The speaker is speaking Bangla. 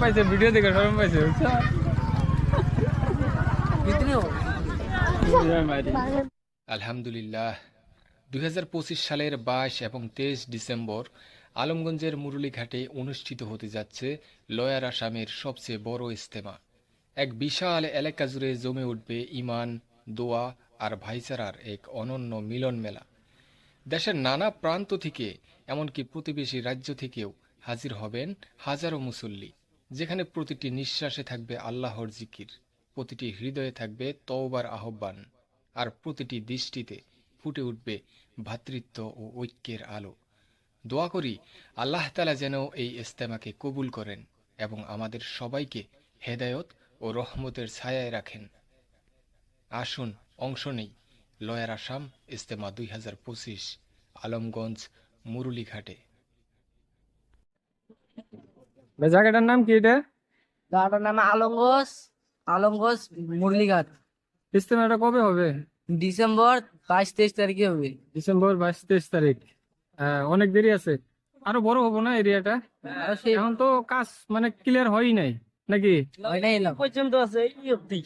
পাইছে আলহামদুলিল্লাহ। দুই হাজার পঁচিশ সালের বাইশ এবং তেইশ ডিসেম্বর আলমগঞ্জের মুরলীঘাটে অনুষ্ঠিত হতে যাচ্ছে লয়ার আসামের সবচেয়ে বড় ইস্তেমা এক বিশাল এলাকা জুড়ে জমে উঠবে ইমান দোয়া আর ভাইচারার এক অনন্য মিলন মেলা দেশের নানা প্রান্ত থেকে, এমনকি প্রতিবেশী রাজ্য থেকেও হাজির হবেন হাজারো মুসল্লি, যেখানে প্রতিটি নিঃশ্বাসে থাকবে আল্লাহর জিকির, প্রতিটি হৃদয়ে থাকবে তওবার আহ্বান, আর প্রতিটি দৃষ্টিতে ফুটে উঠবে ভ্রাতৃত্ব ও ঐক্যের আলো। দোয়া করি আল্লাহ তালা যেন এই ইস্তেমাকে কবুল করেন এবং আমাদের সবাইকে হেদায়ত ও রহমতের ছায়ায় রাখেন। আসুন অংশ নেই। লয়ার আসাম ইস্তেমা দুই হাজার পঁচিশ আলমগঞ্জ মুরুলিঘাটে। জায়গাটার নাম কি এটা? জায়গাটার নাম আলমগঞ্জ আলমগঞ্জ মুরলিঘাট। ইস্তেমাটা কবে হবে? ডিসেম্বর বাইশ তেইশ তারিখে হবে। ডিসেম্বর বাইশ তেইশ তারিখ। হ্যাঁ, অনেক দেরি আছে। আরও বড় হব না এরিয়াটা? আর এখন তো কাজ মানে ক্লিয়ার হয়ই নাই নাকি? হয় নাই না পর্যন্ত আছে এই অবধি।